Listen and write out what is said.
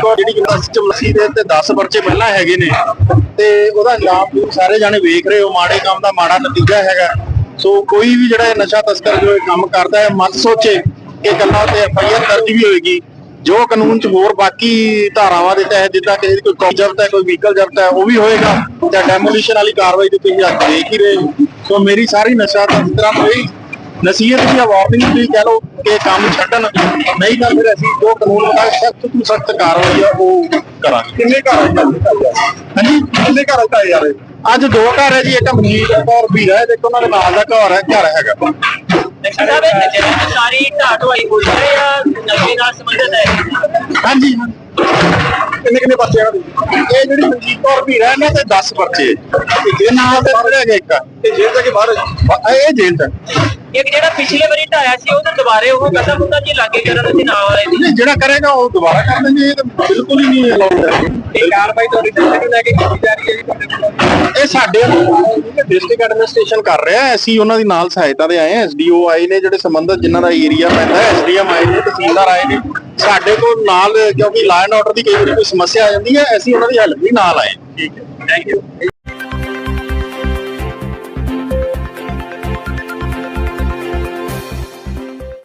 ਜਿਹੜੀ ਯੂਨੀਵਰਸਿਟੀ ਮਸੀ ਦੇ ਤੇ 10 ਪਰਚੇ ਪਹਿਲਾਂ ਹੈਗੇ ਨੇ ਤੇ ਉਹਦਾ ਇਲਜ਼ਾਮ ਤੁਸੀਂ ਸਾਰੇ ਜਾਣੇ ਵੇਖ ਰਹੇ ਹੋ, ਮਾੜੇ ਕੰਮ ਦਾ ਮਾੜਾ ਨਤੀਜਾ ਹੈਗਾ ਸੋ ਕੋਈ ਵੀ ਜਿਹੜਾ ਨਸ਼ਾ ਤਸਕਰ ਜੋ ਇਹ ਕੰਮ ਕਰਦਾ ਹੈ ਮਤ ਸੋਚੇ ਕਿ ਕੱਲਾ ਤੇ ਐਫ ਦਰਜ ਵੀ ਹੋਏਗੀ ਜੋ ਕਾਨੂੰਨ ਚ ਹੋਰ ਬਾਕੀ ਧਾਰਾਵਾਂ ਦੇ ਤਹਿਤ ਜਿੱਦਾਂ ਕਿਸੇ ਦੀ ਕੋਈ ਕਾਪੀ ਜ਼ਬਤ ਹੈ, ਕੋਈ ਵਹੀਕਲ ਜ਼ਬਤ ਹੈ, ਉਹ ਵੀ ਹੋਏਗਾ ਜਾਂ ਡੈਮੋਲੀਸ਼ਨ ਵਾਲੀ ਕਾਰਵਾਈ ਤੇ ਤੁਸੀਂ ਅੱਜ ਦੇਖ ਹੀ ਰਹੇ ਹੋ। ਸੋ ਮੇਰੀ ਸਾਰੀ ਨਸ਼ਾ ਤਸਕਰਾਂ ਨੂੰ ਇਹ ਨਸੀਹਤ ਦੀ ਵਾਰਨਿੰਗ ਤੁਸੀਂ ਕਹਿ ਲਓ ਕਿ ਕੰਮ ਛੱਡਣ। ਨਹੀਂ ਤਾਂ ਫਿਰ ਅਸੀਂ ਜੋ ਕਾਨੂੰਨ ਮੁਤਾਬਕ ਸਖਤ ਤੋਂ ਸਖਤ ਕਾਰਵਾਈ ਆ ਉਹ ਕਰਾਂਗੇ। ਕਿੰਨੇ ਘਰ ਆਏ ਹਾਂਜੀ? ਕਿੰਨੇ ਘਰ ਆਏ ਯਾਰ ਅੱਜ ਦੋ ਘਰ ਹੈ ਜੀ ਇੱਕ ਮਨੀਤ ਕੌਰ ਵੀਰ ਤੇ ਇੱਕ ਉਹਨਾਂ ਦੇ ਨਾਲ ਦਾ ਘਰ ਹੈ ਘਰ ਹੈਗਾ। ਨਸ਼ਾ ਦੇ ਜਿਹੜੀ ਸਾਰੀ ਢਾਟਵਾਈ ਹੋਈ ਹੈ ਜਾਂ ਨਸ਼ੇ ਨਾਲ ਸੰਬੰਧਿਤ ਹੈ ਹਾਂਜੀ। ਕਿੰਨੇ ਕਿੰਨੇ ਬੱਚੇ ਆ? ਇਹ ਜਿਹੜੀ ਮਨਜੀਤ ਕੌਰ ਵੀਰ ਹੈ ਇਹਨਾਂ ਤੇ 10 ਪਰਚੇ। ਇਹ ਨਾਲ ਦੇ ਜਿਹੜਾ ਹੈਗਾ ਇੱਕ। ਇਹ ਜੇਲ੍ਹ ਜਾ ਕੇ ਬਾਹਰ ਇਹ ਜੇਲ੍ਹ ਚ ਇੱਕ ਜਿਹੜਾ ਪਿਛਲੇ ਵਾਰੀ ਢਾਇਆ ਸੀ ਉਹ ਤਾਂ ਦੁਬਾਰੇ ਉਹ ਕਦਮ ਹੁੰਦਾ ਜੀ ਲਾਗੇ ਕਰਨ ਦੇ ਨਾਲ ਵਾਲੇ ਦੀ ਨਹੀਂ, ਜਿਹੜਾ ਕਰੇਗਾ ਉਹ ਦੁਬਾਰਾ ਕਰ ਦੇਣਗੇ ਇਹ ਤਾਂ ਬਿਲਕੁਲ ਹੀ ਨਹੀਂ ਅਲਾਉਡ ਹੈ ਇਹ ਕਾਰਵਾਈ ਤੁਹਾਡੀ ਨੂੰ ਲੈ ਕੇ ਕੀਤੀ ਜਾ ਰਹੀ ਹੈ ਜੀ ਤੁਹਾਡੇ ਕੋਲ ਇਹ ਸਾਡੇ ਡਿਸਟ੍ਰਿਕਟ ਐਡਮਿਨਿਸਟ੍ਰੇਸ਼ਨ ਕਰ ਰਿਹਾ ਹੈ ਅਸੀਂ ਉਹਨਾਂ ਦੀ ਨਾਲ ਸਹਾਇਤਾ ਦੇ ਆਏ ਹਾਂ ਐਸਡੀਓ ਆਏ ਨੇ ਜਿਹੜੇ ਸੰਬੰਧਤ ਜਿਨ੍ਹਾਂ ਦਾ ਏਰੀਆ ਪੈਂਦਾ ਹੈ ਐਸਡੀਐਮ ਆਏ ਨੇ ਤਹਿਸੀਲਦਾਰ ਆਏ ਨੇ। ਸਾਡੇ ਕੋਲ ਨਾਲ ਕਿਉਂਕਿ ਲਾਅ ਐਂਡ ਆਰਡਰ ਦੀ ਕਈ ਵਾਰੀ ਕੋਈ ਸਮੱਸਿਆ ਆ ਜਾਂਦੀ ਹੈ ਅਸੀਂ ਉਹਨਾਂ ਦੀ ਹੈਲਪ ਵੀ ਨਾਲ ਆਏ ਠੀਕ ਹੈ ਥੈਂਕ ਯੂ